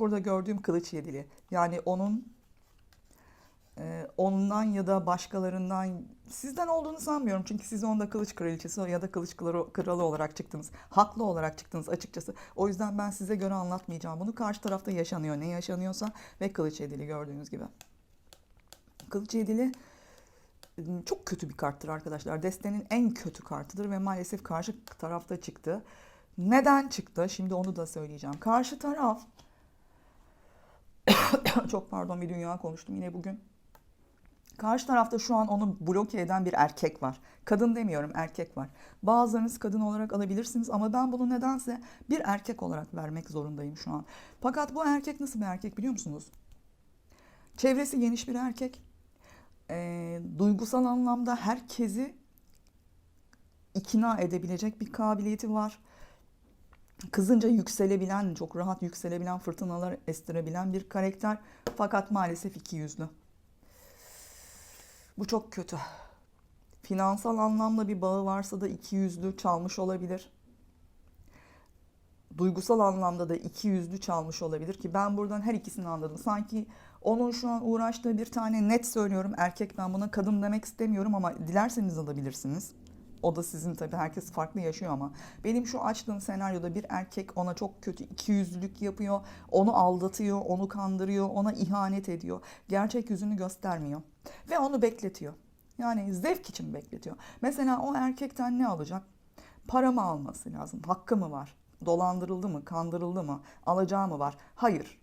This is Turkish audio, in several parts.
Burada gördüğüm kılıç yedili. Yani onun e, ondan ya da başkalarından sizden olduğunu sanmıyorum. Çünkü siz onda kılıç kraliçesi ya da kılıç kralı olarak çıktınız. Haklı olarak çıktınız açıkçası. O yüzden ben size göre anlatmayacağım. Bunu karşı tarafta yaşanıyor. Ne yaşanıyorsa ve kılıç yedili gördüğünüz gibi. Kılıç yedili ıı, çok kötü bir karttır arkadaşlar. Destenin en kötü kartıdır ve maalesef karşı tarafta çıktı. Neden çıktı? Şimdi onu da söyleyeceğim. Karşı taraf çok pardon bir dünya konuştum yine bugün. Karşı tarafta şu an onu bloke eden bir erkek var. Kadın demiyorum erkek var. Bazılarınız kadın olarak alabilirsiniz ama ben bunu nedense bir erkek olarak vermek zorundayım şu an. Fakat bu erkek nasıl bir erkek biliyor musunuz? Çevresi geniş bir erkek. Ee, duygusal anlamda herkesi ikna edebilecek bir kabiliyeti var. Kızınca yükselebilen, çok rahat yükselebilen, fırtınalar estirebilen bir karakter. Fakat maalesef iki yüzlü. Bu çok kötü. Finansal anlamda bir bağı varsa da iki yüzlü çalmış olabilir. Duygusal anlamda da iki yüzlü çalmış olabilir ki ben buradan her ikisini anladım. Sanki onun şu an uğraştığı bir tane net söylüyorum erkek ben buna kadın demek istemiyorum ama dilerseniz alabilirsiniz. O da sizin tabii herkes farklı yaşıyor ama benim şu açtığım senaryoda bir erkek ona çok kötü ikiyüzlülük yapıyor. Onu aldatıyor, onu kandırıyor, ona ihanet ediyor. Gerçek yüzünü göstermiyor ve onu bekletiyor. Yani zevk için bekletiyor. Mesela o erkekten ne alacak? Para mı alması lazım? Hakkı mı var? Dolandırıldı mı? Kandırıldı mı? Alacağı mı var? Hayır.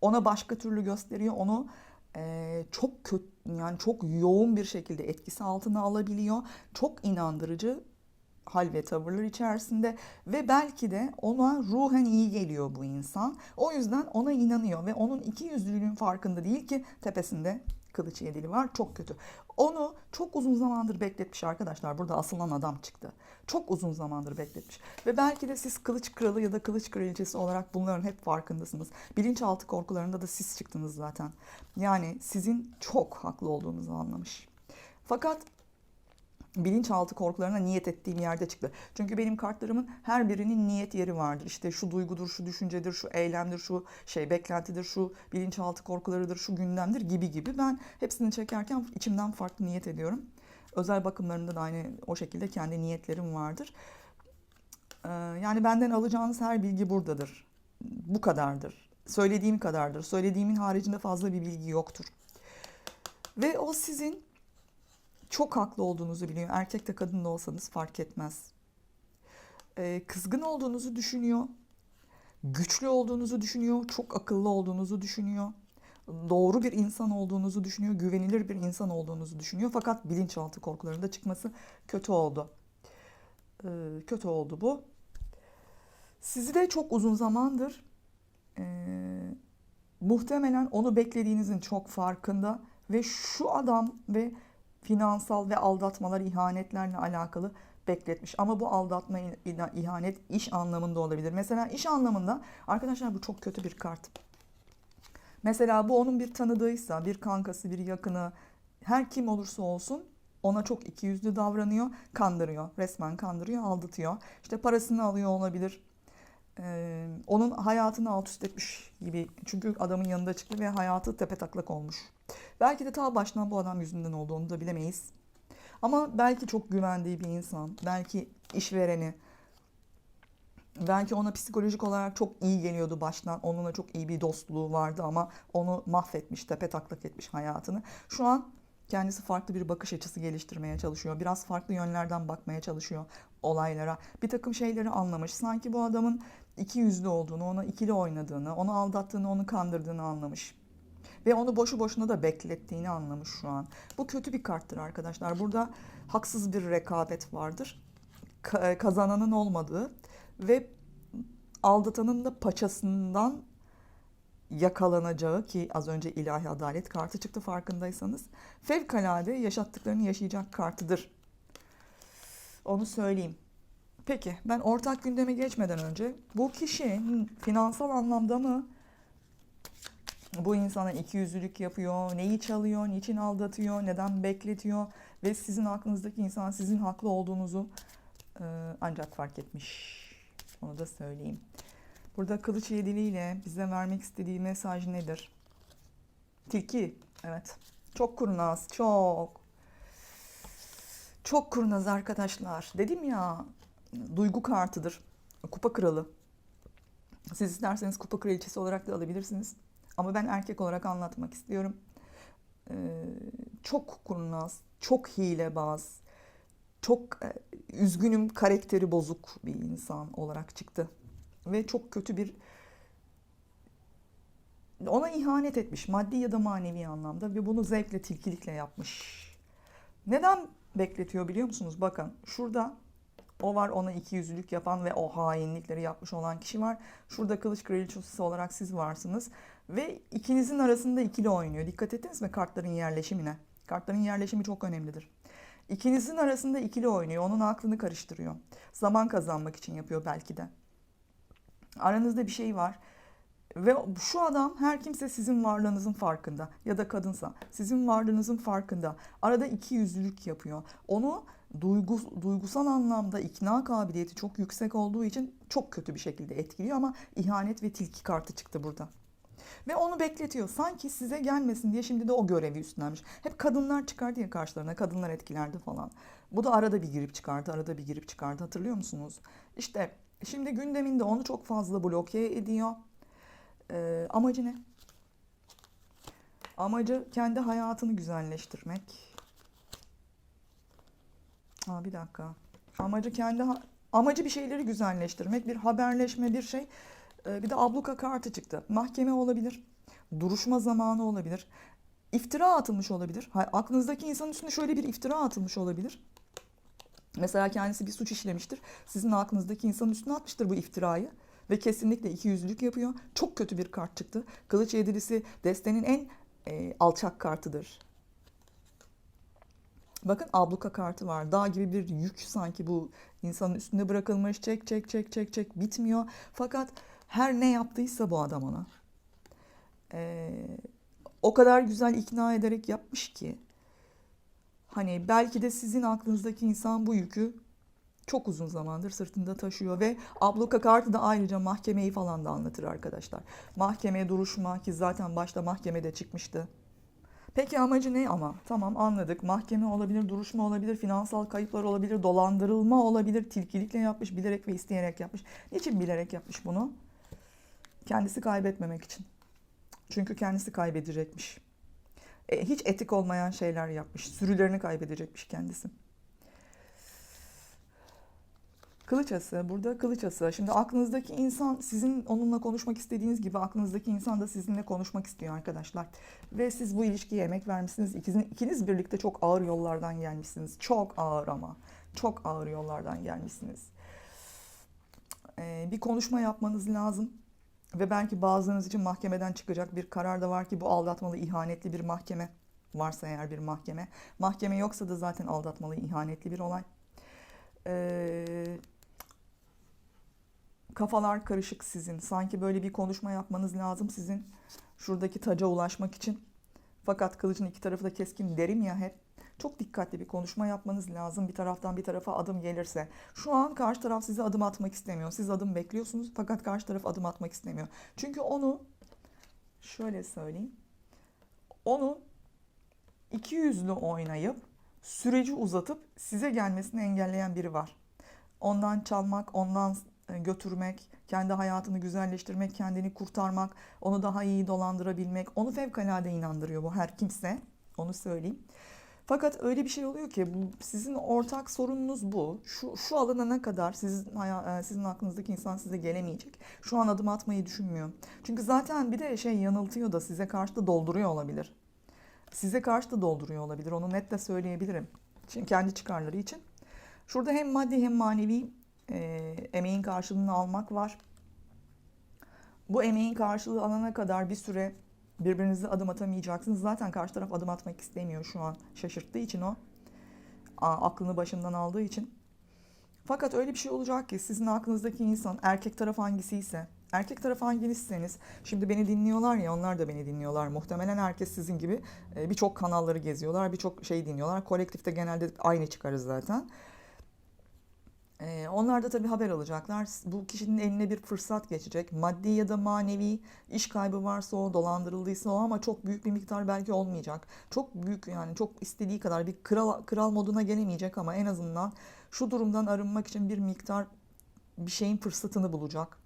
Ona başka türlü gösteriyor. Onu e, çok kötü yani çok yoğun bir şekilde etkisi altına alabiliyor. Çok inandırıcı hal ve tavırlar içerisinde ve belki de ona ruhen iyi geliyor bu insan. O yüzden ona inanıyor ve onun iki yüzlülüğün farkında değil ki tepesinde kılıç yedili var. Çok kötü. Onu çok uzun zamandır bekletmiş arkadaşlar. Burada asılan adam çıktı. Çok uzun zamandır bekletmiş. Ve belki de siz kılıç kralı ya da kılıç kraliçesi olarak bunların hep farkındasınız. Bilinçaltı korkularında da siz çıktınız zaten. Yani sizin çok haklı olduğunuzu anlamış. Fakat bilinçaltı korkularına niyet ettiğim yerde çıktı. Çünkü benim kartlarımın her birinin niyet yeri vardır. İşte şu duygudur, şu düşüncedir, şu eylemdir, şu şey beklentidir, şu bilinçaltı korkularıdır, şu gündemdir gibi gibi. Ben hepsini çekerken içimden farklı niyet ediyorum. Özel bakımlarında da aynı o şekilde kendi niyetlerim vardır. Ee, yani benden alacağınız her bilgi buradadır. Bu kadardır. Söylediğim kadardır. Söylediğimin haricinde fazla bir bilgi yoktur. Ve o sizin çok haklı olduğunuzu biliyor. Erkek de kadın da olsanız fark etmez. Ee, kızgın olduğunuzu düşünüyor. Güçlü olduğunuzu düşünüyor. Çok akıllı olduğunuzu düşünüyor. Doğru bir insan olduğunuzu düşünüyor. Güvenilir bir insan olduğunuzu düşünüyor. Fakat bilinçaltı korkularında çıkması kötü oldu. Ee, kötü oldu bu. Sizi de çok uzun zamandır e, muhtemelen onu beklediğinizin çok farkında ve şu adam ve finansal ve aldatmalar, ihanetlerle alakalı bekletmiş. Ama bu aldatma, ihanet iş anlamında olabilir. Mesela iş anlamında arkadaşlar bu çok kötü bir kart. Mesela bu onun bir tanıdığıysa, bir kankası, bir yakını, her kim olursa olsun ona çok ikiyüzlü davranıyor, kandırıyor. Resmen kandırıyor, aldatıyor. İşte parasını alıyor olabilir. Ee, onun hayatını alt üst etmiş gibi. Çünkü adamın yanında çıktı ve hayatı tepe taklak olmuş. Belki de ta baştan bu adam yüzünden olduğunu da bilemeyiz. Ama belki çok güvendiği bir insan, belki işvereni, belki ona psikolojik olarak çok iyi geliyordu baştan. Onunla çok iyi bir dostluğu vardı ama onu mahvetmiş, tepe taklak etmiş hayatını. Şu an kendisi farklı bir bakış açısı geliştirmeye çalışıyor. Biraz farklı yönlerden bakmaya çalışıyor olaylara. Bir takım şeyleri anlamış. Sanki bu adamın iki yüzlü olduğunu, ona ikili oynadığını, onu aldattığını, onu kandırdığını anlamış. Ve onu boşu boşuna da beklettiğini anlamış şu an. Bu kötü bir karttır arkadaşlar. Burada haksız bir rekabet vardır. Kazananın olmadığı ve aldatanın da paçasından yakalanacağı ki az önce ilahi adalet kartı çıktı farkındaysanız. Fevkalade yaşattıklarını yaşayacak kartıdır. Onu söyleyeyim. Peki ben ortak gündeme geçmeden önce bu kişi finansal anlamda mı bu insana iki yüzlülük yapıyor, neyi çalıyor, niçin aldatıyor, neden bekletiyor ve sizin aklınızdaki insan sizin haklı olduğunuzu e, ancak fark etmiş. Onu da söyleyeyim. Burada kılıç yediliyle bize vermek istediği mesaj nedir? Tilki. Evet. Çok kurnaz. Çok. Çok kurnaz arkadaşlar. Dedim ya duygu kartıdır. Kupa kralı. Siz isterseniz kupa kraliçesi olarak da alabilirsiniz. Ama ben erkek olarak anlatmak istiyorum. Ee, çok kurnaz, çok hilebaz, çok e, üzgünüm karakteri bozuk bir insan olarak çıktı. Ve çok kötü bir ona ihanet etmiş maddi ya da manevi anlamda ve bunu zevkle tilkilikle yapmış. Neden bekletiyor biliyor musunuz? Bakın şurada o var ona iki yüzlülük yapan ve o hainlikleri yapmış olan kişi var. Şurada kılıç kraliçesi olarak siz varsınız. Ve ikinizin arasında ikili oynuyor. Dikkat ettiniz mi kartların yerleşimine? Kartların yerleşimi çok önemlidir. İkinizin arasında ikili oynuyor. Onun aklını karıştırıyor. Zaman kazanmak için yapıyor belki de. Aranızda bir şey var. Ve şu adam her kimse sizin varlığınızın farkında ya da kadınsa sizin varlığınızın farkında. Arada iki yüzlülük yapıyor. Onu duygu, duygusal anlamda ikna kabiliyeti çok yüksek olduğu için çok kötü bir şekilde etkiliyor ama ihanet ve tilki kartı çıktı burada. Ve onu bekletiyor. Sanki size gelmesin diye şimdi de o görevi üstlenmiş. Hep kadınlar çıkardı ya karşılarına. Kadınlar etkilerdi falan. Bu da arada bir girip çıkardı, arada bir girip çıkardı. Hatırlıyor musunuz? İşte şimdi gündeminde onu çok fazla bloke ediyor. Ee, amacı ne? Amacı kendi hayatını güzelleştirmek. Ha bir dakika. Amacı kendi amacı bir şeyleri güzelleştirmek, bir haberleşme, bir şey. Ee, bir de abluka kartı çıktı. Mahkeme olabilir. Duruşma zamanı olabilir. İftira atılmış olabilir. Ha, aklınızdaki insanın üstüne şöyle bir iftira atılmış olabilir. Mesela kendisi bir suç işlemiştir. Sizin aklınızdaki insanın üstüne atmıştır bu iftirayı. Ve kesinlikle iki yüzlülük yapıyor. Çok kötü bir kart çıktı. Kılıç yedilisi destenin en e, alçak kartıdır. Bakın abluka kartı var. Dağ gibi bir yük sanki bu insanın üstünde bırakılmış. Çek çek çek çek çek bitmiyor. Fakat her ne yaptıysa bu adam ona. Ee, o kadar güzel ikna ederek yapmış ki. Hani belki de sizin aklınızdaki insan bu yükü çok uzun zamandır sırtında taşıyor ve abluka kartı da ayrıca mahkemeyi falan da anlatır arkadaşlar. Mahkemeye duruşma ki zaten başta mahkemede çıkmıştı. Peki amacı ne ama? Tamam anladık. Mahkeme olabilir, duruşma olabilir, finansal kayıplar olabilir, dolandırılma olabilir, tilkilikle yapmış, bilerek ve isteyerek yapmış. Niçin bilerek yapmış bunu? Kendisi kaybetmemek için. Çünkü kendisi kaybedecekmiş. E, hiç etik olmayan şeyler yapmış. Sürülerini kaybedecekmiş kendisi. Kılıç ası, burada kılıç ası. Şimdi aklınızdaki insan sizin onunla konuşmak istediğiniz gibi aklınızdaki insan da sizinle konuşmak istiyor arkadaşlar. Ve siz bu ilişkiye emek vermişsiniz. İkiniz, ikiniz birlikte çok ağır yollardan gelmişsiniz. Çok ağır ama. Çok ağır yollardan gelmişsiniz. Ee, bir konuşma yapmanız lazım. Ve belki bazılarınız için mahkemeden çıkacak bir karar da var ki bu aldatmalı, ihanetli bir mahkeme. Varsa eğer bir mahkeme. Mahkeme yoksa da zaten aldatmalı, ihanetli bir olay. Ee, kafalar karışık sizin. Sanki böyle bir konuşma yapmanız lazım sizin şuradaki taca ulaşmak için. Fakat kılıcın iki tarafı da keskin derim ya hep. Çok dikkatli bir konuşma yapmanız lazım. Bir taraftan bir tarafa adım gelirse. Şu an karşı taraf size adım atmak istemiyor. Siz adım bekliyorsunuz fakat karşı taraf adım atmak istemiyor. Çünkü onu şöyle söyleyeyim. Onu iki yüzlü oynayıp süreci uzatıp size gelmesini engelleyen biri var. Ondan çalmak, ondan götürmek, kendi hayatını güzelleştirmek, kendini kurtarmak, onu daha iyi dolandırabilmek, onu fevkalade inandırıyor bu her kimse. Onu söyleyeyim. Fakat öyle bir şey oluyor ki bu, sizin ortak sorununuz bu. Şu, şu alana kadar sizin, e, sizin aklınızdaki insan size gelemeyecek. Şu an adım atmayı düşünmüyor. Çünkü zaten bir de şey yanıltıyor da size karşı da dolduruyor olabilir. Size karşı da dolduruyor olabilir. Onu net de söyleyebilirim. Çünkü kendi çıkarları için. Şurada hem maddi hem manevi e, emeğin karşılığını almak var. Bu emeğin karşılığı alana kadar bir süre birbirinize adım atamayacaksınız. Zaten karşı taraf adım atmak istemiyor şu an. Şaşırttığı için o. A- aklını başından aldığı için. Fakat öyle bir şey olacak ki sizin aklınızdaki insan erkek taraf hangisiyse, erkek taraf hanginizseniz, şimdi beni dinliyorlar ya onlar da beni dinliyorlar. Muhtemelen herkes sizin gibi e, birçok kanalları geziyorlar, birçok şey dinliyorlar. Kolektifte genelde aynı çıkarız zaten. Ee, onlar da tabii haber alacaklar. Bu kişinin eline bir fırsat geçecek. Maddi ya da manevi iş kaybı varsa o, dolandırıldıysa o ama çok büyük bir miktar belki olmayacak. Çok büyük yani çok istediği kadar bir kral kral moduna gelemeyecek ama en azından şu durumdan arınmak için bir miktar bir şeyin fırsatını bulacak.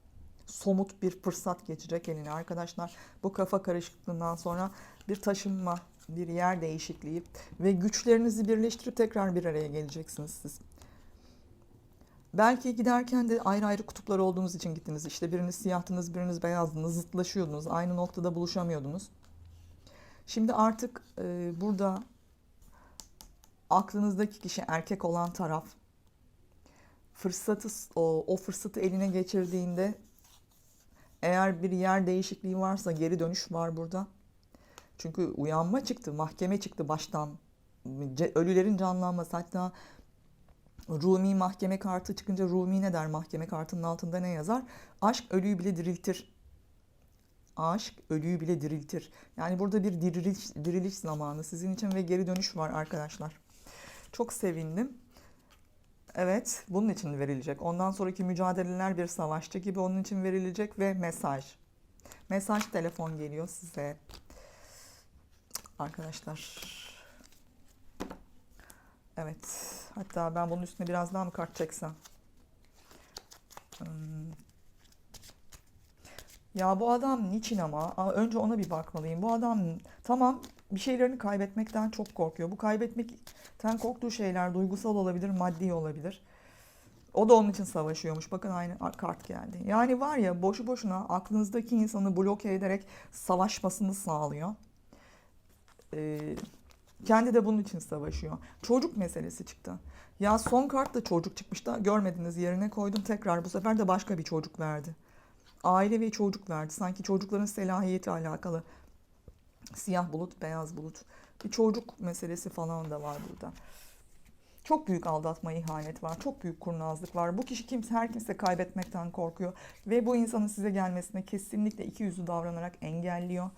Somut bir fırsat geçecek eline arkadaşlar. Bu kafa karışıklığından sonra bir taşınma, bir yer değişikliği ve güçlerinizi birleştirip tekrar bir araya geleceksiniz siz. Belki giderken de ayrı ayrı kutuplar olduğunuz için gittiniz. İşte biriniz siyahtınız, biriniz beyazdınız, zıtlaşıyordunuz. Aynı noktada buluşamıyordunuz. Şimdi artık e, burada aklınızdaki kişi erkek olan taraf fırsatı o, o fırsatı eline geçirdiğinde eğer bir yer değişikliği varsa geri dönüş var burada. Çünkü uyanma çıktı, mahkeme çıktı baştan. Ölülerin canlanması hatta Rumi mahkeme kartı çıkınca Rumi ne der mahkeme kartının altında ne yazar? Aşk ölüyü bile diriltir. Aşk ölüyü bile diriltir. Yani burada bir diriliş, diriliş zamanı sizin için ve geri dönüş var arkadaşlar. Çok sevindim. Evet, bunun için verilecek. Ondan sonraki mücadeleler bir savaşçı gibi onun için verilecek ve mesaj. Mesaj telefon geliyor size. Arkadaşlar. Evet. Hatta ben bunun üstüne biraz daha mı kart çeksem? Hmm. Ya bu adam niçin ama? Önce ona bir bakmalıyım. Bu adam tamam bir şeylerini kaybetmekten çok korkuyor. Bu kaybetmekten korktuğu şeyler duygusal olabilir, maddi olabilir. O da onun için savaşıyormuş. Bakın aynı kart geldi. Yani var ya boşu boşuna aklınızdaki insanı bloke ederek savaşmasını sağlıyor. Ee, kendi de bunun için savaşıyor. Çocuk meselesi çıktı. Ya son kart da çocuk çıkmış da görmediniz yerine koydum tekrar. Bu sefer de başka bir çocuk verdi. Aile ve çocuk verdi. Sanki çocukların selahiyeti alakalı. Siyah bulut, beyaz bulut. Bir çocuk meselesi falan da var burada. Çok büyük aldatma, ihanet var. Çok büyük kurnazlık var. Bu kişi kimse, her kimse kaybetmekten korkuyor. Ve bu insanın size gelmesine kesinlikle iki yüzlü davranarak engelliyor.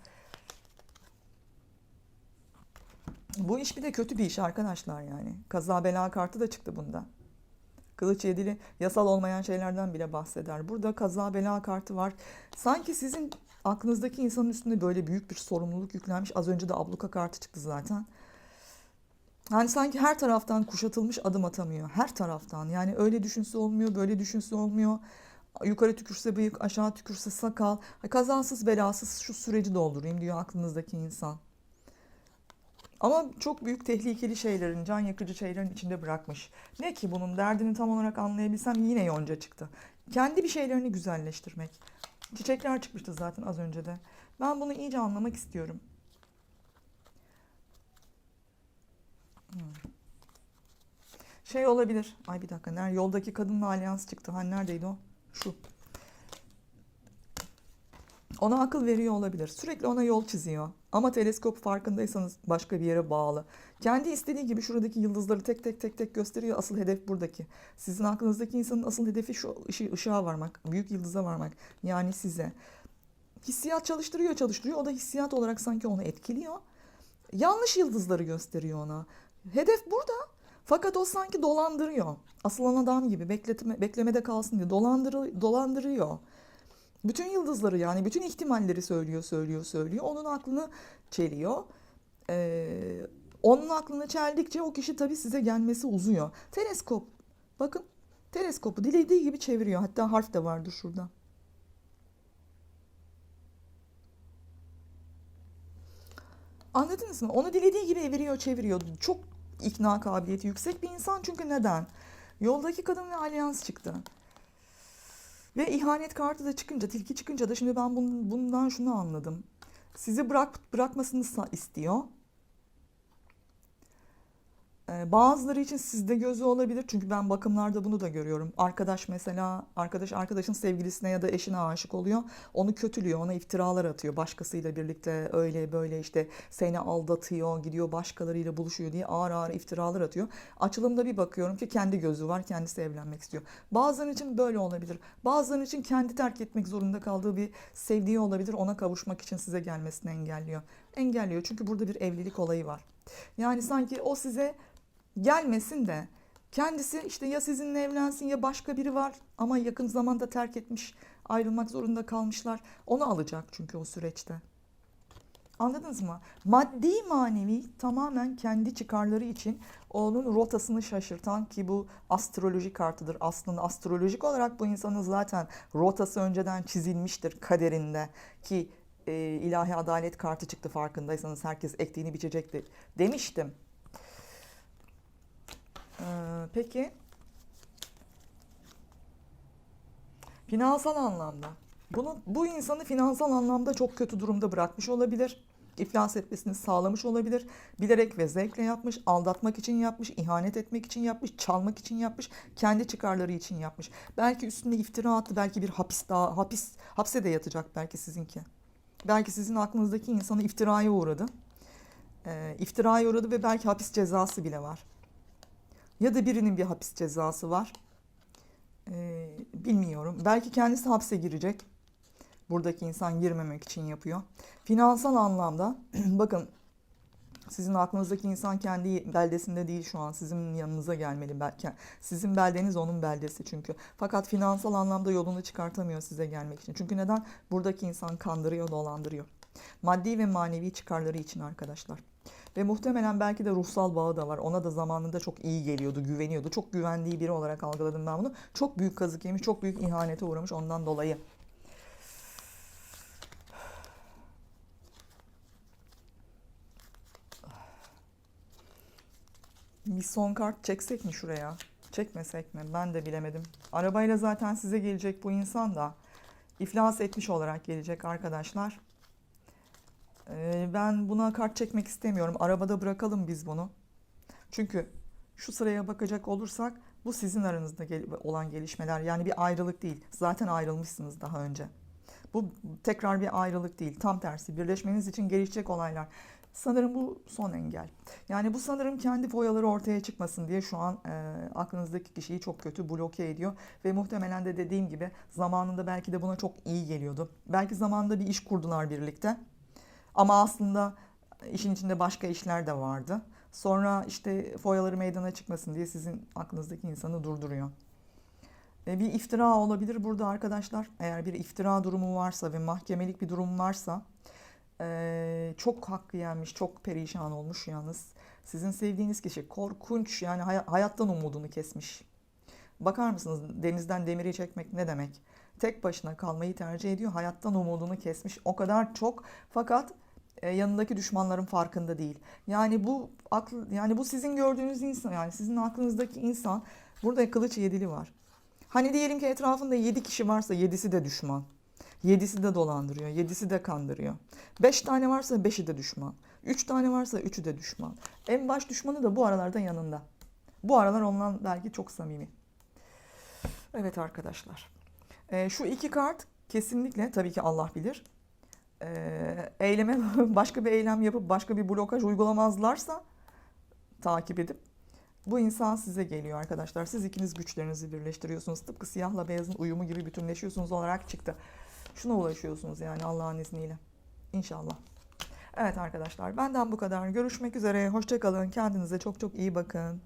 Bu iş bir de kötü bir iş arkadaşlar yani. Kaza bela kartı da çıktı bunda. Kılıç yedili yasal olmayan şeylerden bile bahseder. Burada kaza bela kartı var. Sanki sizin aklınızdaki insanın üstünde böyle büyük bir sorumluluk yüklenmiş. Az önce de abluka kartı çıktı zaten. Yani sanki her taraftan kuşatılmış adım atamıyor. Her taraftan. Yani öyle düşünse olmuyor, böyle düşünse olmuyor. Yukarı tükürse bıyık, aşağı tükürse sakal. Kazasız belasız şu süreci doldurayım diyor aklınızdaki insan. Ama çok büyük tehlikeli şeylerin, can yakıcı şeylerin içinde bırakmış. Ne ki bunun derdini tam olarak anlayabilsem yine yonca çıktı. Kendi bir şeylerini güzelleştirmek. Çiçekler çıkmıştı zaten az önce de. Ben bunu iyice anlamak istiyorum. Hmm. Şey olabilir. Ay bir dakika. Nerede? Yoldaki kadınla alyans çıktı. Hani neredeydi o? Şu. Ona akıl veriyor olabilir. Sürekli ona yol çiziyor. Ama teleskop farkındaysanız başka bir yere bağlı. Kendi istediği gibi şuradaki yıldızları tek tek tek tek gösteriyor. Asıl hedef buradaki. Sizin aklınızdaki insanın asıl hedefi şu ışı, ışığa varmak. Büyük yıldıza varmak. Yani size. Hissiyat çalıştırıyor çalıştırıyor. O da hissiyat olarak sanki onu etkiliyor. Yanlış yıldızları gösteriyor ona. Hedef burada. Fakat o sanki dolandırıyor. Asılan adam gibi bekletme, beklemede kalsın diye dolandırı, dolandırıyor. Bütün yıldızları yani bütün ihtimalleri söylüyor, söylüyor, söylüyor. Onun aklını çeliyor. Ee, onun aklını çeldikçe o kişi tabii size gelmesi uzuyor. Teleskop. Bakın teleskopu dilediği gibi çeviriyor. Hatta harf de vardır şurada. Anladınız mı? Onu dilediği gibi eviriyor, çeviriyor. Çok ikna kabiliyeti yüksek bir insan çünkü neden? Yoldaki kadın ve alyans çıktı. Ve ihanet kartı da çıkınca, tilki çıkınca da şimdi ben bundan şunu anladım. Sizi bırak bırakmasını istiyor. Ee, bazıları için sizde gözü olabilir çünkü ben bakımlarda bunu da görüyorum. Arkadaş mesela arkadaş arkadaşın sevgilisine ya da eşine aşık oluyor. Onu kötülüyor, ona iftiralar atıyor. Başkasıyla birlikte öyle böyle işte seni aldatıyor, gidiyor başkalarıyla buluşuyor diye ağır ağır iftiralar atıyor. Açılımda bir bakıyorum ki kendi gözü var, kendisi evlenmek istiyor. Bazıları için böyle olabilir. Bazıları için kendi terk etmek zorunda kaldığı bir sevdiği olabilir. Ona kavuşmak için size gelmesini engelliyor. Engelliyor çünkü burada bir evlilik olayı var. Yani sanki o size gelmesin de Kendisi işte ya sizinle evlensin ya başka biri var ama yakın zamanda terk etmiş, ayrılmak zorunda kalmışlar. Onu alacak çünkü o süreçte. Anladınız mı? Maddi manevi tamamen kendi çıkarları için onun rotasını şaşırtan ki bu astroloji kartıdır. Aslında astrolojik olarak bu insanın zaten rotası önceden çizilmiştir kaderinde ki e, ilahi adalet kartı çıktı farkındaysanız herkes ektiğini biçecekti demiştim. Ee, peki finansal anlamda bunu bu insanı finansal anlamda çok kötü durumda bırakmış olabilir. İflas etmesini sağlamış olabilir. Bilerek ve zevkle yapmış, aldatmak için yapmış, ihanet etmek için yapmış, çalmak için yapmış, kendi çıkarları için yapmış. Belki üstünde iftira attı, belki bir hapis daha hapis hapse de yatacak belki sizinki. Belki sizin aklınızdaki insanı iftiraya uğradı. Ee, iftiraya uğradı ve belki hapis cezası bile var. Ya da birinin bir hapis cezası var. Ee, bilmiyorum. Belki kendisi hapse girecek. Buradaki insan girmemek için yapıyor. Finansal anlamda bakın sizin aklınızdaki insan kendi beldesinde değil şu an sizin yanınıza gelmeli belki. Sizin beldeniz onun beldesi çünkü. Fakat finansal anlamda yolunu çıkartamıyor size gelmek için. Çünkü neden? Buradaki insan kandırıyor, dolandırıyor. Maddi ve manevi çıkarları için arkadaşlar. Ve muhtemelen belki de ruhsal bağı da var. Ona da zamanında çok iyi geliyordu, güveniyordu. Çok güvendiği biri olarak algıladım ben bunu. Çok büyük kazık yemiş, çok büyük ihanete uğramış ondan dolayı. Bir son kart çeksek mi şuraya? Çekmesek mi? Ben de bilemedim. Arabayla zaten size gelecek bu insan da iflas etmiş olarak gelecek arkadaşlar. Ee, ben buna kart çekmek istemiyorum. Arabada bırakalım biz bunu. Çünkü şu sıraya bakacak olursak bu sizin aranızda olan gelişmeler. Yani bir ayrılık değil. Zaten ayrılmışsınız daha önce. Bu tekrar bir ayrılık değil. Tam tersi birleşmeniz için gelişecek olaylar. Sanırım bu son engel. Yani bu sanırım kendi foyaları ortaya çıkmasın diye şu an e, aklınızdaki kişiyi çok kötü bloke ediyor. Ve muhtemelen de dediğim gibi zamanında belki de buna çok iyi geliyordu. Belki zamanında bir iş kurdular birlikte. Ama aslında işin içinde başka işler de vardı. Sonra işte foyaları meydana çıkmasın diye sizin aklınızdaki insanı durduruyor. E, bir iftira olabilir burada arkadaşlar. Eğer bir iftira durumu varsa ve mahkemelik bir durum varsa e, çok hakkı yenmiş, çok perişan olmuş yalnız. Sizin sevdiğiniz kişi korkunç yani hay- hayattan umudunu kesmiş. Bakar mısınız denizden demiri çekmek ne demek? Tek başına kalmayı tercih ediyor. Hayattan umudunu kesmiş. O kadar çok fakat yanındaki düşmanların farkında değil. Yani bu aklı yani bu sizin gördüğünüz insan yani sizin aklınızdaki insan burada kılıç yedili var. Hani diyelim ki etrafında yedi kişi varsa yedisi de düşman. Yedisi de dolandırıyor, yedisi de kandırıyor. Beş tane varsa beşi de düşman. Üç tane varsa üçü de düşman. En baş düşmanı da bu aralarda yanında. Bu aralar ondan belki çok samimi. Evet arkadaşlar. Ee, şu iki kart kesinlikle tabii ki Allah bilir. Eyleme başka bir eylem yapıp başka bir blokaj uygulamazlarsa takip edip bu insan size geliyor arkadaşlar. Siz ikiniz güçlerinizi birleştiriyorsunuz. Tıpkı siyahla beyazın uyumu gibi bütünleşiyorsunuz olarak çıktı. Şuna ulaşıyorsunuz yani Allah'ın izniyle. İnşallah. Evet arkadaşlar benden bu kadar. Görüşmek üzere. Hoşçakalın. Kendinize çok çok iyi bakın.